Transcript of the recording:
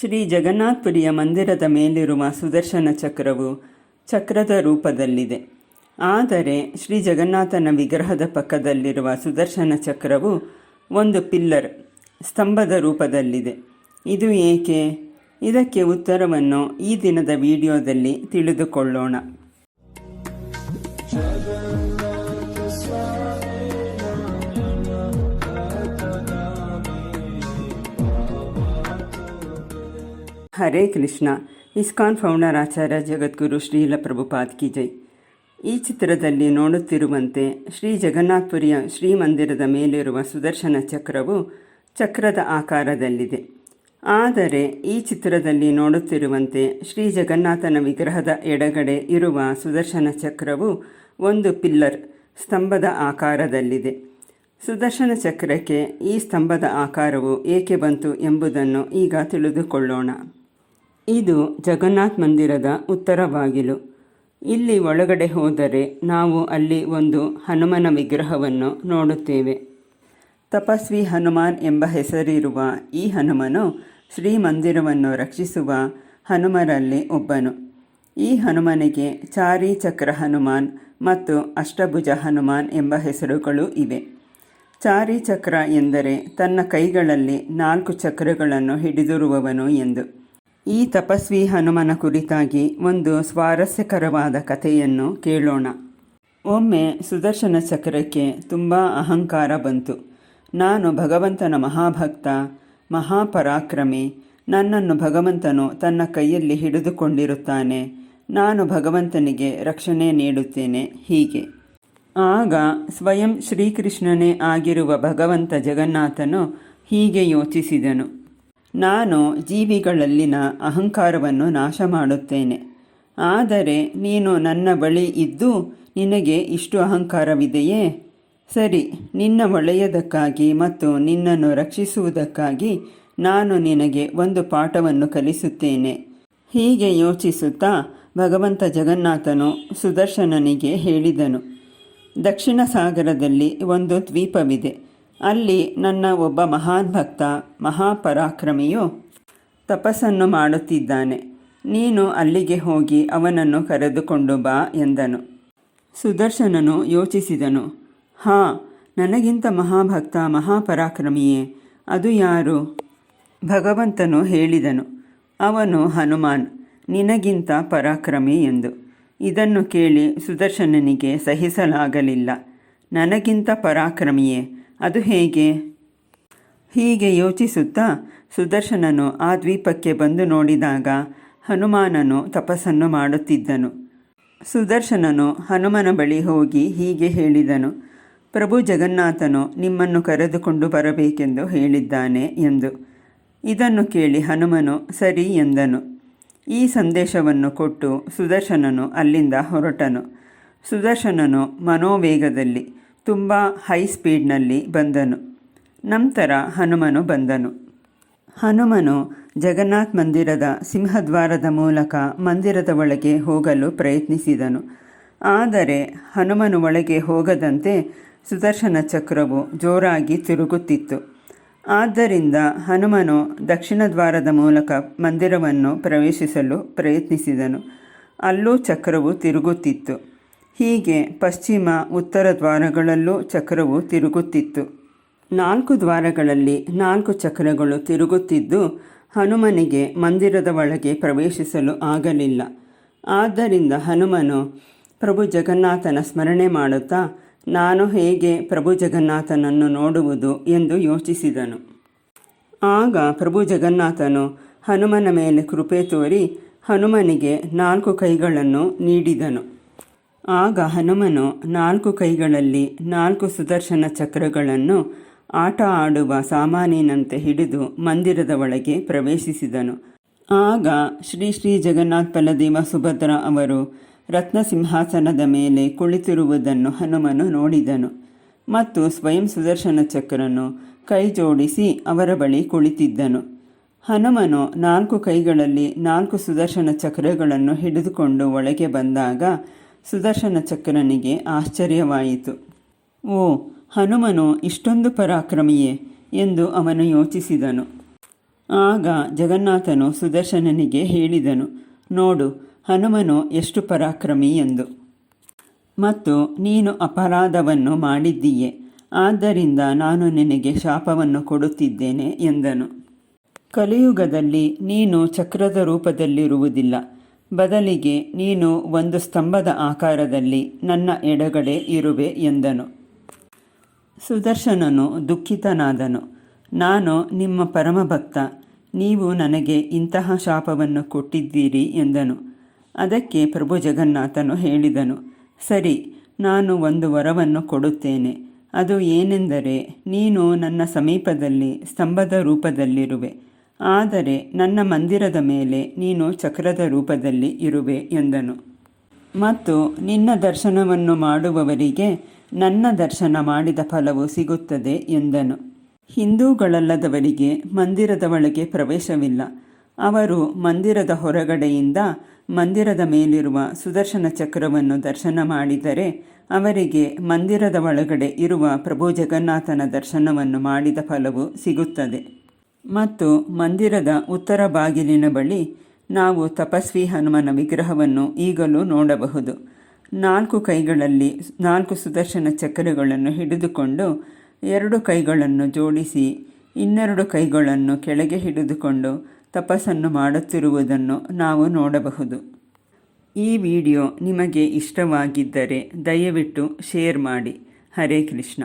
ಶ್ರೀ ಜಗನ್ನಾಥ್ಪುರಿಯ ಮಂದಿರದ ಮೇಲಿರುವ ಸುದರ್ಶನ ಚಕ್ರವು ಚಕ್ರದ ರೂಪದಲ್ಲಿದೆ. ಆದರೆ ಶ್ರೀ ಜಗನ್ನಾಥನ ವಿಗ್ರಹದ ಪಕ್ಕದಲ್ಲಿರುವ ಸುದರ್ಶನ ಚಕ್ರವು ಒಂದು ಪಿಲ್ಲರ್ ಸ್ತಂಭದ ರೂಪದಲ್ಲಿದೆ. ಇದು ಏಕೆ? ಇದಕ್ಕೆ ಉತ್ತರವನ್ನು ಈ ದಿನದ ವಿಡಿಯೋದಲ್ಲಿ ತಿಳಿದುಕೊಳ್ಳೋಣ. ಹರೇ ಕೃಷ್ಣ. ಇಸ್ಕಾನ್ ಫೌಂಡರ್ ಆಚಾರ್ಯ ಜಗದ್ಗುರು ಶ್ರೀಲ ಪ್ರಭುಪಾದ್ ಕಿ ಜೈ. ಈ ಚಿತ್ರದಲ್ಲಿ ನೋಡುತ್ತಿರುವಂತೆ ಶ್ರೀ ಜಗನ್ನಾಥಪುರಿಯ ಶ್ರೀ ಮಂದಿರದ ಮೇಲಿರುವ ಸುದರ್ಶನ ಚಕ್ರವು ಚಕ್ರದ ಆಕಾರದಲ್ಲಿದೆ. ಆದರೆ ಈ ಚಿತ್ರದಲ್ಲಿ ನೋಡುತ್ತಿರುವಂತೆ ಶ್ರೀ ಜಗನ್ನಾಥನ ವಿಗ್ರಹದ ಎಡಗಡೆ ಇರುವ ಸುದರ್ಶನ ಚಕ್ರವು ಒಂದು ಪಿಲ್ಲರ್ ಸ್ತಂಭದ ಆಕಾರದಲ್ಲಿದೆ. ಸುದರ್ಶನ ಚಕ್ರಕ್ಕೆ ಈ ಸ್ತಂಭದ ಆಕಾರವು ಏಕೆ ಬಂತು ಎಂಬುದನ್ನು ಈಗ ತಿಳಿದುಕೊಳ್ಳೋಣ. ಇದು ಜಗನ್ನಾಥ್ ಮಂದಿರದ ಉತ್ತರ ಬಾಗಿಲು ಇಲ್ಲಿ ಒಳಗಡೆ ಹೋದರೆ ನಾವು ಅಲ್ಲಿ ಒಂದು ಹನುಮನ ವಿಗ್ರಹವನ್ನು ನೋಡುತ್ತೇವೆ. ತಪಸ್ವಿ ಹನುಮಾನ್ ಎಂಬ ಹೆಸರಿರುವ ಈ ಹನುಮನು ಶ್ರೀ ಮಂದಿರವನ್ನು ರಕ್ಷಿಸುವ ಹನುಮರಲ್ಲಿ ಒಬ್ಬನು. ಈ ಹನುಮನಿಗೆ ಚಾರಿ ಚಕ್ರ ಹನುಮಾನ್ ಮತ್ತು ಅಷ್ಟಭುಜ ಹನುಮಾನ್ ಎಂಬ ಹೆಸರುಗಳು ಇವೆ. ಚಾರಿ ಚಕ್ರ ಎಂದರೆ ತನ್ನ ಕೈಗಳಲ್ಲಿ ನಾಲ್ಕು ಚಕ್ರಗಳನ್ನು ಹಿಡಿದಿರುವವನು ಎಂದು. ಈ ತಪಸ್ವಿ ಹನುಮನ ಕುರಿತಾಗಿ ಒಂದು ಸ್ವಾರಸ್ಯಕರವಾದ ಕಥೆಯನ್ನು ಕೇಳೋಣ. ಒಮ್ಮೆ ಸುದರ್ಶನ ಚಕ್ರಕ್ಕೆ ತುಂಬ ಅಹಂಕಾರ ಬಂತು. ನಾನು ಭಗವಂತನ ಮಹಾಭಕ್ತ, ಮಹಾಪರಾಕ್ರಮಿ, ನನ್ನನ್ನು ಭಗವಂತನು ತನ್ನ ಕೈಯಲ್ಲಿ ಹಿಡಿದುಕೊಂಡಿರುತ್ತಾನೆ. ನಾನು ಭಗವಂತನಿಗೆ ರಕ್ಷಣೆ ನೀಡುತ್ತೇನೆ ಹೀಗೆ. ಆಗ ಸ್ವಯಂ ಶ್ರೀಕೃಷ್ಣನೇ ಆಗಿರುವ ಭಗವಂತ ಜಗನ್ನಾಥನು ಹೀಗೆ ಯೋಚಿಸಿದನು. ನಾನು ಜೀವಿಗಳಲ್ಲಿನ ಅಹಂಕಾರವನ್ನು ನಾಶ ಮಾಡುತ್ತೇನೆ ಆದರೆ ನೀನು ನನ್ನ ಬಳಿ ಇದ್ದು ನಿನಗೆ ಇಷ್ಟು ಅಹಂಕಾರವಿದೆಯೇ? ಸರಿ, ನಿನ್ನ ಒಳ್ಳೆಯದಕ್ಕಾಗಿ ಮತ್ತು ನಿನ್ನನ್ನು ರಕ್ಷಿಸುವುದಕ್ಕಾಗಿ ನಾನು ನಿನಗೆ ಒಂದು ಪಾಠವನ್ನು ಕಲಿಸುತ್ತೇನೆ. ಹೀಗೆ ಯೋಚಿಸುತ್ತಾ ಭಗವಂತ ಜಗನ್ನಾಥನು ಸುದರ್ಶನನಿಗೆ ಹೇಳಿದನು. ದಕ್ಷಿಣ ಸಾಗರದಲ್ಲಿ ಒಂದು ದ್ವೀಪವಿದೆ. ಅಲ್ಲಿ ನನ್ನ ಒಬ್ಬ ಮಹಾನ್ ಭಕ್ತ, ಮಹಾಪರಾಕ್ರಮಿಯು ತಪಸ್ಸನ್ನು ಮಾಡುತ್ತಿದ್ದಾನೆ. ನೀನು ಅಲ್ಲಿಗೆ ಹೋಗಿ ಅವನನ್ನು ಕರೆದುಕೊಂಡು ಬಾ ಎಂದನು. ಸುದರ್ಶನನು ಯೋಚಿಸಿದನು. ಹಾ, ನನಗಿಂತ ಮಹಾಭಕ್ತ, ಮಹಾಪರಾಕ್ರಮಿಯೇ, ಅದು ಯಾರು? ಭಗವಂತನು ಹೇಳಿದನು. ಅವನು ಹನುಮಾನ್, ನಿನಗಿಂತ ಪರಾಕ್ರಮಿ ಎಂದು. ಇದನ್ನು ಕೇಳಿ ಸುದರ್ಶನನಿಗೆ ಸಹಿಸಲಾಗಲಿಲ್ಲ. ನನಗಿಂತ ಪರಾಕ್ರಮಿಯೇ ಅದು ಹೇಗೆ? ಹೀಗೆ ಯೋಚಿಸುತ್ತಾ ಸುದರ್ಶನನು ಆ ದ್ವೀಪಕ್ಕೆ ಬಂದು ನೋಡಿದಾಗ ಹನುಮಾನನು ತಪಸ್ಸನ್ನು ಮಾಡುತ್ತಿದ್ದನು. ಸುದರ್ಶನನು ಹನುಮನ ಬಳಿ ಹೋಗಿ ಹೀಗೆ ಹೇಳಿದನು, ಪ್ರಭು ಜಗನ್ನಾಥನು ನಿಮ್ಮನ್ನು ಕರೆದುಕೊಂಡು ಬರಬೇಕೆಂದು ಹೇಳಿದ್ದಾನೆ ಎಂದು. ಇದನ್ನು ಕೇಳಿ ಹನುಮನು, ಸರಿ ಎಂದನು. ಈ ಸಂದೇಶವನ್ನು ಕೊಟ್ಟು ಸುದರ್ಶನನು ಅಲ್ಲಿಂದ ಹೊರಟನು. ಸುದರ್ಶನನು ಮನೋವೇಗದಲ್ಲಿ ತುಂಬ ಹೈ ಸ್ಪೀಡ್ನಲ್ಲಿ ಬಂದನು. ನಂತರ ಹನುಮನು ಬಂದನು. ಹನುಮನು ಜಗನ್ನಾಥ್ ಮಂದಿರದ ಸಿಂಹದ್ವಾರದ ಮೂಲಕ ಮಂದಿರದ ಒಳಗೆ ಹೋಗಲು ಪ್ರಯತ್ನಿಸಿದನು. ಆದರೆ ಹನುಮನು ಒಳಗೆ ಹೋಗದಂತೆ ಸುದರ್ಶನ ಚಕ್ರವು ಜೋರಾಗಿ ತಿರುಗುತ್ತಿತ್ತು. ಆದ್ದರಿಂದ ಹನುಮನು ದಕ್ಷಿಣ ದ್ವಾರದ ಮೂಲಕ ಮಂದಿರವನ್ನು ಪ್ರವೇಶಿಸಲು ಪ್ರಯತ್ನಿಸಿದನು. ಅಲ್ಲೂ ಚಕ್ರವು ತಿರುಗುತ್ತಿತ್ತು. ಹೀಗೆ ಪಶ್ಚಿಮ ಉತ್ತರ ದ್ವಾರಗಳಲ್ಲೂ ಚಕ್ರವು ತಿರುಗುತ್ತಿತ್ತು. ನಾಲ್ಕು ದ್ವಾರಗಳಲ್ಲಿ ನಾಲ್ಕು ಚಕ್ರಗಳು ತಿರುಗುತ್ತಿದ್ದು, ಹನುಮನಿಗೆ ಮಂದಿರದ ಒಳಗೆ ಪ್ರವೇಶಿಸಲು ಆಗಲಿಲ್ಲ. ಆದ್ದರಿಂದ ಹನುಮನು, ಪ್ರಭು ಜಗನ್ನಾಥನ ಸ್ಮರಣೆ ಮಾಡುತ್ತಾ, ನಾನು ಹೇಗೆ ಪ್ರಭು ಜಗನ್ನಾಥನನ್ನು ನೋಡುವುದು ಎಂದು ಯೋಚಿಸಿದನು. ಆಗ ಪ್ರಭು ಜಗನ್ನಾಥನು ಹನುಮನ ಮೇಲೆ ಕೃಪೆ ತೋರಿ, ಹನುಮನಿಗೆ ನಾಲ್ಕು ಕೈಗಳನ್ನು ನೀಡಿದನು. ಆಗ ಹನುಮನು ನಾಲ್ಕು ಕೈಗಳಲ್ಲಿ ನಾಲ್ಕು ಸುದರ್ಶನ ಚಕ್ರಗಳನ್ನು ಆಟ ಆಡುವ ಸಾಮಾನಿನಂತೆ ಹಿಡಿದು ಮಂದಿರದ ಒಳಗೆ ಪ್ರವೇಶಿಸಿದನು. ಆಗ ಶ್ರೀ ಶ್ರೀ ಜಗನ್ನಾಥ್ ಬಲದೇವ ಸುಭದ್ರ ಅವರು ರತ್ನ ಸಿಂಹಾಸನದ ಮೇಲೆ ಕುಳಿತಿರುವುದನ್ನು ಹನುಮನು ನೋಡಿದನು ಮತ್ತು ಸ್ವಯಂ ಸುದರ್ಶನ ಚಕ್ರನು ಕೈ ಜೋಡಿಸಿ ಅವರ ಬಳಿ ಕುಳಿತಿದ್ದನು. ಹನುಮನು ನಾಲ್ಕು ಕೈಗಳಲ್ಲಿ ನಾಲ್ಕು ಸುದರ್ಶನ ಚಕ್ರಗಳನ್ನು ಹಿಡಿದುಕೊಂಡು ಒಳಗೆ ಬಂದಾಗ ಸುದರ್ಶನ ಚಕ್ರನಿಗೆ ಆಶ್ಚರ್ಯವಾಯಿತು. ಓ, ಹನುಮನು, ಇಷ್ಟೊಂದು ಪರಾಕ್ರಮಿಯೇ ಎಂದು ಅವನು ಯೋಚಿಸಿದನು. ಆಗ ಜಗನ್ನಾಥನು ಸುದರ್ಶನನಿಗೆ ಹೇಳಿದನು, ನೋಡು, ಹನುಮನು ಎಷ್ಟು ಪರಾಕ್ರಮಿ ಎಂದು. ಮತ್ತು, ನೀನು ಅಪರಾಧವನ್ನು ಮಾಡಿದ್ದೀಯೆ, ಆದ್ದರಿಂದ ನಾನು ನಿನಗೆ ಶಾಪವನ್ನು ಕೊಡುತ್ತಿದ್ದೇನೆ ಎಂದನು. ಕಲಿಯುಗದಲ್ಲಿ ನೀನು ಚಕ್ರದ ರೂಪದಲ್ಲಿರುವುದಿಲ್ಲ ಬದಲಿಗೆ ನೀನು ಒಂದು ಸ್ತಂಭದ ಆಕಾರದಲ್ಲಿ ನನ್ನ ಎಡಗಡೆ ಇರುವೆ ಎಂದನು. ಸುದರ್ಶನನು ದುಃಖಿತನಾದನು. ನಾನು ನಿಮ್ಮ ಪರಮಭಕ್ತ, ನೀವು ನನಗೆ ಇಂತಹ ಶಾಪವನ್ನು ಕೊಟ್ಟಿದ್ದೀರಿ ಎಂದನು. ಅದಕ್ಕೆ ಪ್ರಭು ಜಗನ್ನಾಥನು ಹೇಳಿದನು, ಸರಿ, ನಾನು ಒಂದು ವರವನ್ನು ಕೊಡುತ್ತೇನೆ. ಅದು ಏನೆಂದರೆ, ನೀನು ನನ್ನ ಸಮೀಪದಲ್ಲಿ ಸ್ತಂಭದ ರೂಪದಲ್ಲಿರುವೆ. ಆದರೆ ನನ್ನ ಮಂದಿರದ ಮೇಲೆ ನೀನು ಚಕ್ರದ ರೂಪದಲ್ಲಿ ಇರುವೆ ಎಂದನು. ಮತ್ತು ನಿನ್ನ ದರ್ಶನವನ್ನು ಮಾಡುವವರಿಗೆ ನನ್ನ ದರ್ಶನ ಮಾಡಿದ ಫಲವು ಸಿಗುತ್ತದೆ ಎಂದನು. ಹಿಂದೂಗಳಲ್ಲದವರಿಗೆ ಮಂದಿರದ ಒಳಗೆ ಪ್ರವೇಶವಿಲ್ಲ. ಅವರು ಮಂದಿರದ ಹೊರಗಡೆಯಿಂದ ಮಂದಿರದ ಮೇಲಿರುವ ಸುದರ್ಶನ ಚಕ್ರವನ್ನು ದರ್ಶನ ಮಾಡಿದರೆ ಅವರಿಗೆ ಮಂದಿರದ ಒಳಗಡೆ ಇರುವ ಪ್ರಭು ಜಗನ್ನಾಥನ ದರ್ಶನವನ್ನು ಮಾಡಿದ ಫಲವು ಸಿಗುತ್ತದೆ. ಮತ್ತು ಮಂದಿರದ ಉತ್ತರ ಬಾಗಿಲಿನ ಬಳಿ ನಾವು ತಪಸ್ವಿ ಹನುಮನ ವಿಗ್ರಹವನ್ನು ಈಗಲೂ ನೋಡಬಹುದು. ನಾಲ್ಕು ಕೈಗಳಲ್ಲಿ ನಾಲ್ಕು ಸುದರ್ಶನ ಚಕ್ರಗಳನ್ನು ಹಿಡಿದುಕೊಂಡು ಎರಡು ಕೈಗಳನ್ನು ಜೋಡಿಸಿ, ಇನ್ನೆರಡು ಕೈಗಳನ್ನು ಕೆಳಗೆ ಹಿಡಿದುಕೊಂಡು ತಪಸ್ಸನ್ನು ಮಾಡುತ್ತಿರುವುದನ್ನು ನಾವು ನೋಡಬಹುದು. ಈ ವಿಡಿಯೋ ನಿಮಗೆ ಇಷ್ಟವಾಗಿದ್ದರೆ ದಯವಿಟ್ಟು ಶೇರ್ ಮಾಡಿ. ಹರೇ ಕೃಷ್ಣ.